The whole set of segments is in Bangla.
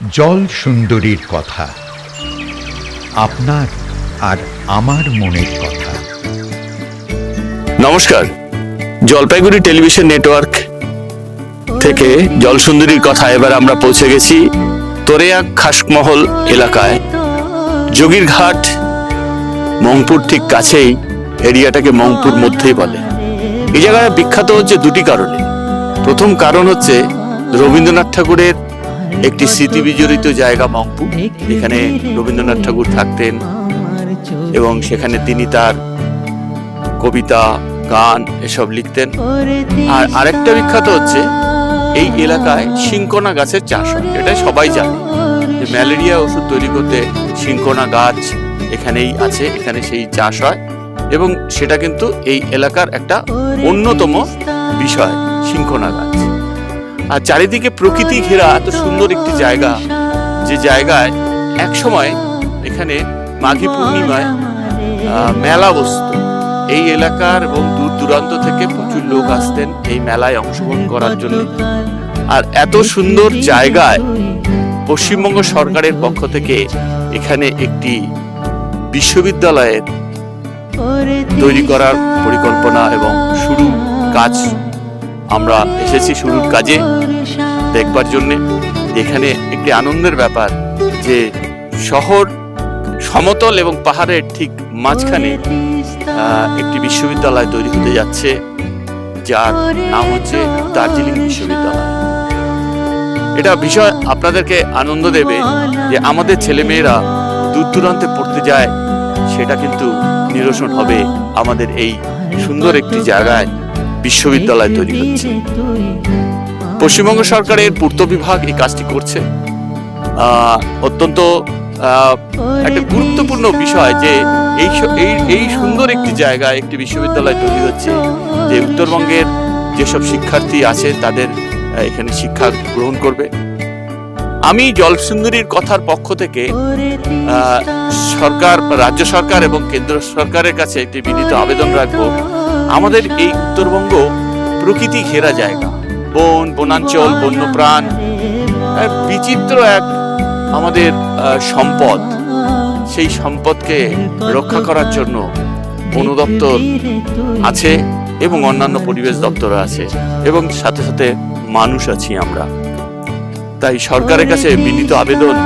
জল সুন্দরীর কথা, আপনার আর আমার মনের কথা। নমস্কার। জলপাইগুড়ি টেলিভিশন নেটওয়ার্ক থেকে জলসুন্দরীর কথা এবার আমরা পৌঁছে গেছি তোরেয়া খাসকমহল এলাকায়। যোগীরঘাট মংপুর ঠিক কাছেই, এরিয়াটাকে মংপুর মধ্যেই বলে। এই জায়গাটা বিখ্যাত হচ্ছে দুটি কারণে। প্রথম কারণ হচ্ছে রবীন্দ্রনাথ ঠাকুরের একটি স্মৃতি বিজড়িত জায়গা মংপুর এখানে রবীন্দ্রনাথ ঠাকুর থাকতেন এবং সেখানে তিনি তার কবিতা, গান এসব লিখতেন। আর আরেকটা বিখ্যাত হচ্ছে এই এলাকায় সিংকোনা গাছের চাষ হয়। এটা সবাই জানে যে ম্যালেরিয়া ওষুধ তৈরি করতে সিংকোনা গাছ এখানেই আছে, এখানে সেই চাষ হয় এবং সেটা কিন্তু এই এলাকার একটা অন্যতম বিষয় সিংকোনা গাছ। আর চারিদিকে প্রকৃতি ঘেরা এত সুন্দর একটি জায়গা, যে জায়গায় এক সময় এখানে মাঘী পূর্ণিমায় মেলা বসতো। এই এলাকার এবং দূর দূরান্ত থেকে প্রচুর লোক আসতেন এই মেলায় অংশগ্রহণ করার জন্য। আর এত সুন্দর জায়গায় পশ্চিমবঙ্গ সরকারের পক্ষ থেকে এখানে একটি বিশ্ববিদ্যালয়ের তৈরি করার পরিকল্পনা এবং শুরু কাজ আমরা এসেছি শুরুর কাজে দেখবার জন্যে। এখানে একটি আনন্দের ব্যাপার যে শহর সমতল এবং পাহাড়ের ঠিক মাঝখানে একটি বিশ্ববিদ্যালয় তৈরি হতে যাচ্ছে, যার নাম হচ্ছে দার্জিলিং বিশ্ববিদ্যালয়। এটা বিষয় আপনাদেরকে আনন্দ দেবে যে আমাদের ছেলেমেয়েরা দূর দূরান্তে পড়তে যায়, সেটা কিন্তু নিরসন হবে আমাদের এই সুন্দর একটি জায়গায়। বিশ্ববিদ্যালয় তৈরি হচ্ছে। পশ্চিমবঙ্গ সরকারের পূর্ত বিভাগ এই কাজটি করছে। অত্যন্ত একটা গুরুত্বপূর্ণ বিষয় যে এই এই সুন্দর একটি জায়গায় একটি বিশ্ববিদ্যালয় তৈরি হচ্ছে যে উত্তরবঙ্গের যেসব শিক্ষার্থী আছে তাদের এখানে শিক্ষা গ্রহণ করবে। আমি জলসুন্দরীর কথার পক্ষ থেকে আহ, সরকার রাজ্য সরকার এবং কেন্দ্র সরকারের কাছে একটি বিনীত আবেদন রাখব। আমাদের এই উত্তরবঙ্গ প্রকৃতি ঘেরা জায়গা। বন, বনাঞ্চল, বন্যপ্রাণ বিচিত্র এক আমাদের সম্পদ। সেই সম্পদকে রক্ষা করার জন্য বন দপ্তর আছে এবং অন্যান্য পরিবেশ দপ্তর আছে এবং সাথে সাথে মানুষ আছি আমরা। তাই সরকারের কাছে বিনীত আবেদন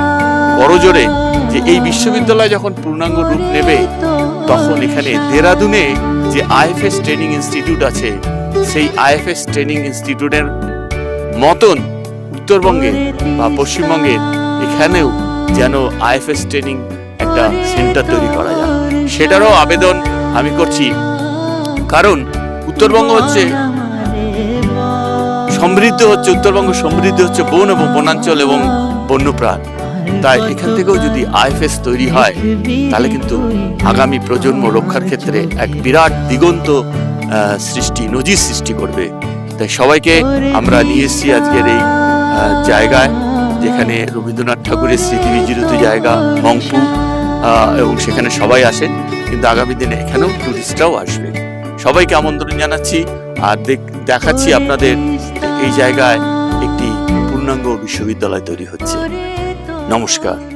করজোরে যে এই বিশ্ববিদ্যালয় যখন পূর্ণাঙ্গ রূপ নেবে, তখন এখানে দেরাদুনে যে আইএফএস ট্রেনিং ইনস্টিটিউট আছে, সেই আইএফএস ট্রেনিং ইনস্টিটিউটের মতন উত্তরবঙ্গে বা পশ্চিমবঙ্গে এখানেও যেন আইএফএস ট্রেনিং একটা সেন্টার তৈরি করা যায়। সেটারও আবেদন আমি করছি। কারণ উত্তরবঙ্গ হচ্ছে সমৃদ্ধ হচ্ছে, উত্তরবঙ্গ সমৃদ্ধ হচ্ছে বন এবং বনাঞ্চল এবং বন্যপ্রাণ। তাই এখান থেকেও যদি আইএফএস তৈরি হয়, তাহলে কিন্তু আগামী প্রজন্ম রক্ষার ক্ষেত্রে এক বিরাট দিগন্ত সৃষ্টি, নজির সৃষ্টি করবে। তাই সবাইকে আমরা নিয়ে এসেছি আজকের এই জায়গায়, যেখানে রবীন্দ্রনাথ ঠাকুরের স্মৃতি বিজড়িত জায়গা, মংপু এবং সেখানে সবাই আসেন। কিন্তু আগামী দিনে এখানেও টুরিস্টরাও আসবে। সবাইকে আমন্ত্রণ জানাচ্ছি, আর দেখ- দেখাচ্ছি আপনাদের, এই জায়গায় একটি পূর্ণাঙ্গ বিশ্ববিদ্যালয় তৈরি হচ্ছে। নমস্কার